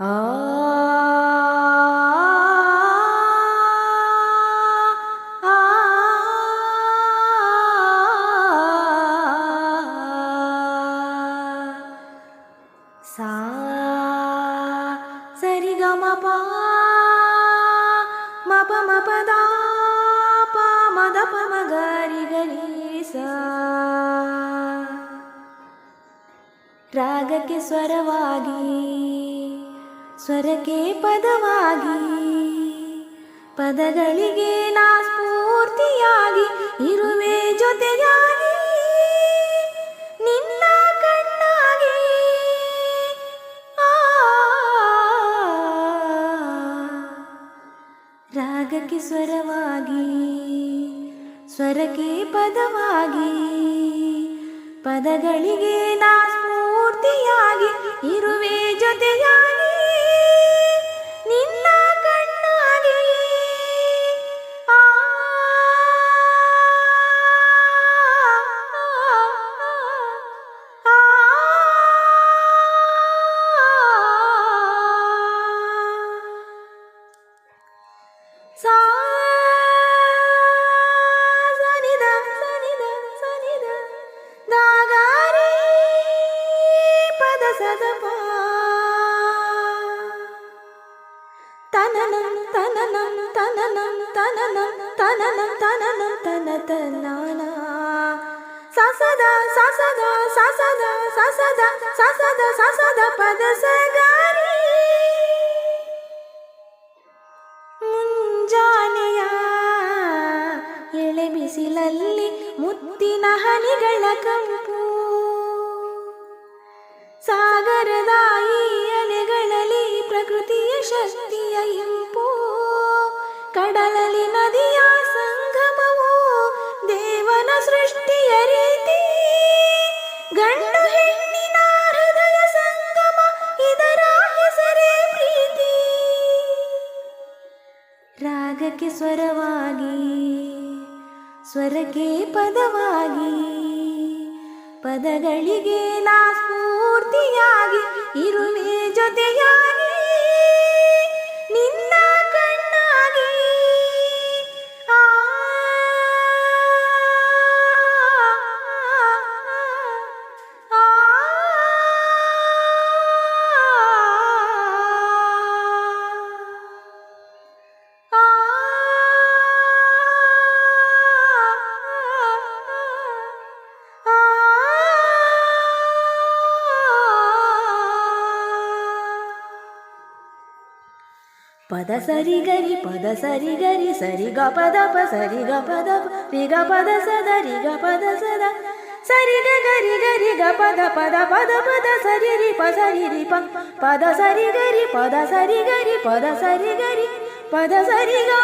सा ग मरि गरी स रागके स्वरवा ಸ್ವರಕ್ಕೆ ಪದವಾಗಿ ಪದಗಳಿಗೆ ನಾ ಸ್ಫೂರ್ತಿಯಾಗಿ ಇರುವೆ ಜೊತೆಯಾಗಿ ನಿನ್ನ ಕಣ್ಣಾಗಿ. ರಾಗಕ್ಕೆ ಸ್ವರವಾಗಿ, ಸ್ವರಕ್ಕೆ ಪದವಾಗಿ, ಪದಗಳಿಗೆ ನಾ ಸ್ಫೂರ್ತಿಯಾಗಿ ಇರುವೆ ಸಸದ ಸಾಸದ ಸಾಸದ ಸಾಸದ ಸಾಸದ ಸಾಸದ ಪದ ಮುಂಜಾನೆಯ ಎಳೆ ಬಿಸಿಲಲ್ಲಿ ಮುತ್ತಿನ ಹನಿಗಳ ಕಂಪು ಸಾಗರದ ರಾಗಕ್ಕೆ ಸ್ವರವಾಗಿ ಸ್ವರಕ್ಕೆ ಪದವಾಗಿ ಪದಗಳಿಗೆ ನಾ ಸ್ಫೂರ್ತಿಯಾಗಿ ಇರುವೆ పద సరి గరి పద సరి గరి సరి గ పద ప సరి గ పద రి గ పద సద రి గ పద సద సరి గ గరి గరి గ పద పద పద పద సరి రి ప సరి రి ప. పద సరి గరి పద సరి గరి పద సరి గరి పద సరి గా